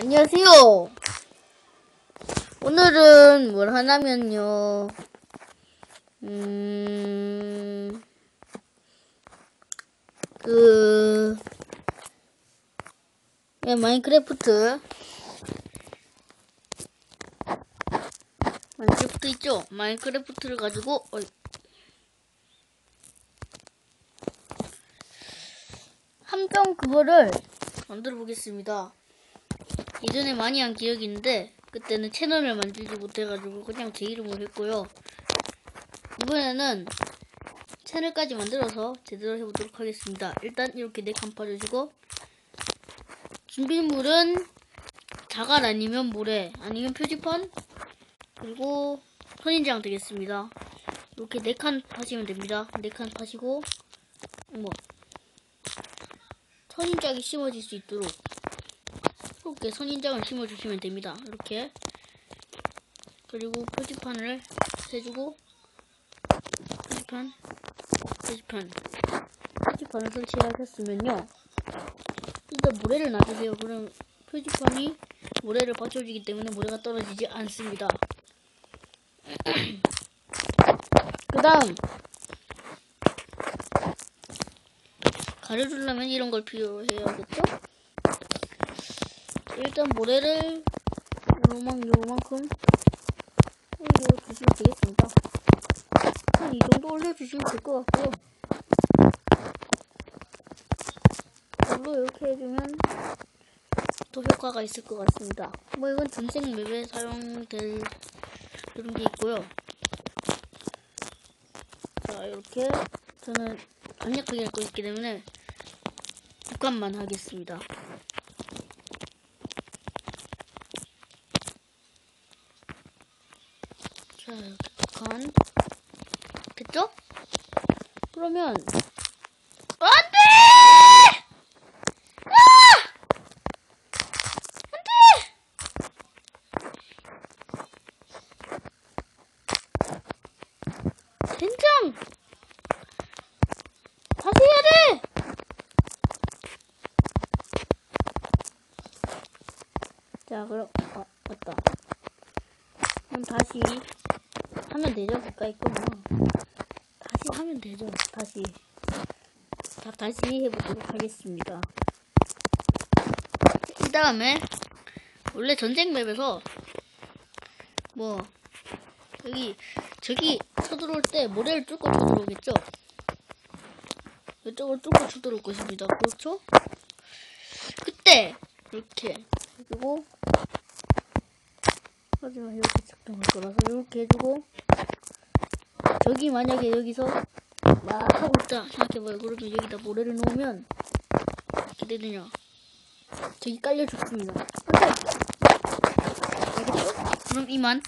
안녕하세요. 오늘은 뭘 하냐면요. 음, 그, 네, 마인크래프트. 마인크래프트 있죠? 마인크래프트를 가지고, 어이. 함정 그거를 만들어 보겠습니다. 예전에 많이 한 기억이 있는데 그때는 채널을 만들지 못해가지고 그냥 제 이름으로 했고요. 이번에는 채널까지 만들어서 제대로 해보도록 하겠습니다. 일단 이렇게 네칸 파주시고 준비물은 자갈 아니면 모래 아니면 표지판 그리고 선인장 되겠습니다. 이렇게 네 칸 파시면 됩니다. 네 칸 파시고 뭐 선인장이 심어질 수 있도록 이렇게 선인장을 심어주시면 됩니다. 이렇게 그리고 표지판을 해주고 표지판 표지판 표지판을 설치하셨으면요 일단 모래를 놔주세요. 그럼 표지판이 모래를 받쳐주기 때문에 모래가 떨어지지 않습니다. 그 다음 가려주려면 이런 걸 필요해야겠죠? 일단 모래를 요만 요만큼 올려주시면 되겠습니다. 한 이 정도 올려주시면 될 것 같고요. 물로 이렇게 해주면 더 효과가 있을 것 같습니다. 뭐 이건 전생 맵에 사용될 그런 게 있고요. 자 이렇게 저는 강력하게 할거 있기 때문에 두 칸만 하겠습니다. 칸. 됐죠? 그러면, 안 돼! 아! 안 돼! 젠장! 다시 해야 돼! 자, 그럼, 아, 맞다. 그럼 다시 하면 되죠? 가까이 끄면. 다시 하면 되죠? 다시. 자, 다시 해보도록 하겠습니다. 그 다음에, 원래 전쟁 맵에서, 뭐, 여기, 저기 쳐들어올 때 모래를 뚫고 쳐들어오겠죠? 이쪽을 뚫고 쳐들어올 것입니다. 그렇죠? 그때, 이렇게, 해주고, 하지만 이렇게 작동할 거라서 이렇게 해주고 저기 만약에 여기서 막 하고 있다 생각해봐요. 그러면 여기다 모래를 놓으면 어떻게 되느냐. 저기 깔려 죽습니다. 알겠죠? 그럼 이만